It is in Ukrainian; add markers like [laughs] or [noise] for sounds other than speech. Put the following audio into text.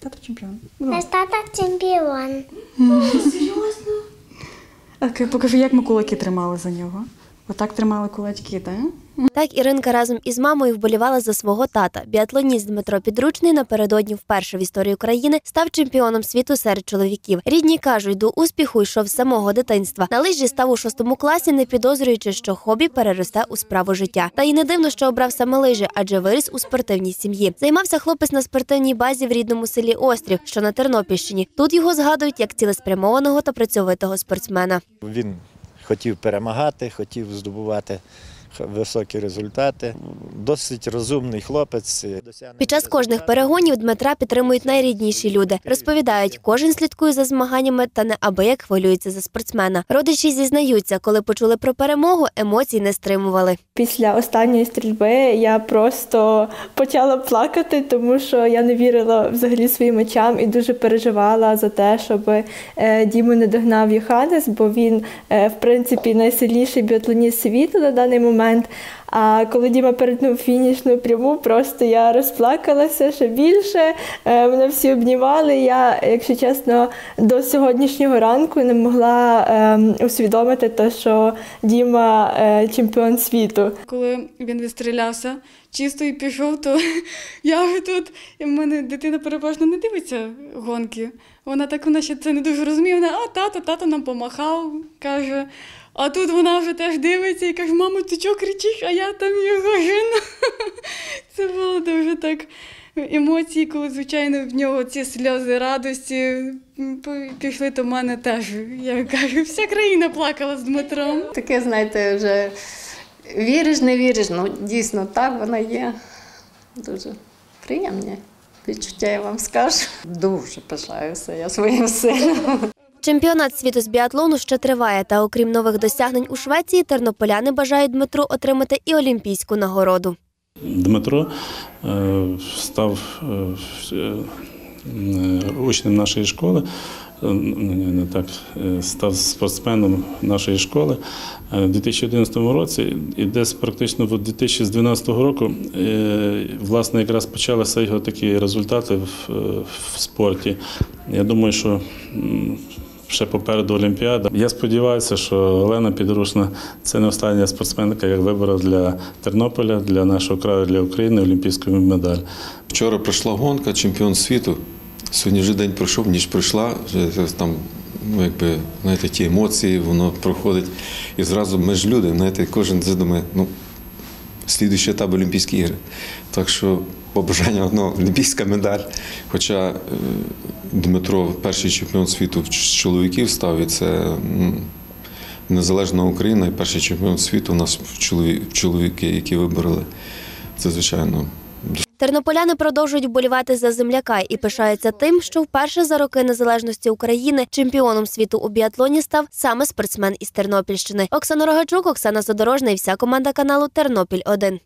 Тато чемпіон. Наш тата чемпіон. А покажи, як ми кулаки тримали за нього. Отак тримали кулачки, так? Так Іринка разом із мамою вболівала за свого тата. Біатлоніст Дмитро Підручний напередодні вперше в історії України став чемпіоном світу серед чоловіків. Рідні кажуть, до успіху йшов з самого дитинства. На лижі став у шостому класі, не підозрюючи, що хобі переросте у справу життя. Та й не дивно, що обрав саме лижі, адже виріс у спортивній сім'ї. Займався хлопець на спортивній базі в рідному селі Острів, що на Тернопільщині. Тут його згадують як цілеспрямованого та працьовитого спортсмена. Він хотів перемагати, хотів здобувати високі результати. Досить розумний хлопець. Під час кожних перегонів Дмитра підтримують найрідніші люди. Розповідають, кожен слідкує за змаганнями та неабияк хвилюється за спортсмена. Родичі зізнаються, коли почули про перемогу, емоцій не стримували. Після останньої стрільби я просто почала плакати, тому що я не вірила взагалі своїм очам і дуже переживала за те, щоб е, Діму не догнав Йоханнес, бо він, е, в принципі, найсильніший біатлоніст світу на даний момент. gemeint А коли Діма перетнув фінішну пряму, просто я розплакалася ще більше. Е, Мене всі обнімали. Я, якщо чесно, до сьогоднішнього ранку не могла ем, усвідомити те, що Діма е, чемпіон світу. Коли він відстрілявся чисто і пішов, то [laughs] я тут, і в мене дитина переважно не дивиться гонки. Вона так вона ще це не дуже розуміє. Вона, а тато, тато нам помахав, каже. А тут вона вже теж дивиться і каже, мамо, ти чого кричиш, а я там його жену. Це було дуже так емоції, коли, звичайно, в нього ці сльози радості пішли, то в мене теж. Я кажу, вся країна плакала з Дмитром. Таке, знаєте, вже віриш, не віриш. Ну, дійсно, так вона є. Дуже приємні відчуття, я вам скажу. Дуже пишаюся я своїм сином. Чемпіонат світу з біатлону ще триває. Та окрім нових досягнень у Швеції, тернополяни бажають Дмитру отримати і олімпійську нагороду. Дмитро е, став е, е, учнем нашої школи, не так, став спортсменом нашої школи в 2011 році. І десь практично в 2012 року власне якраз почалися його такі результати в, спорті. Я думаю, що ще попереду Олімпіада. Я сподіваюся, що Олена Підрушна це не остання спортсменка, як вибора для Тернополя, для нашого краю, для України олімпійську медаль. Вчора пройшла гонка, чемпіон світу. Сьогодні вже день пройшов, ніж пройшла. Вже там, ну, якби, знаєте, ті емоції, воно проходить. І зразу ми ж люди, знаєте, кожен це думає, ну, слідуючий етап Олімпійські ігри. Так що побажання одно олімпійська медаль. Хоча е, Дмитро перший чемпіон світу чоловіків став, і це незалежна Україна, і перший чемпіон світу у нас чоловіки, які вибороли. Це, звичайно, Тернополяни продовжують вболівати за земляка і пишаються тим, що вперше за роки незалежності України чемпіоном світу у біатлоні став саме спортсмен із Тернопільщини. Оксана Рогачук, Оксана Задорожна і вся команда каналу Тернопіль 1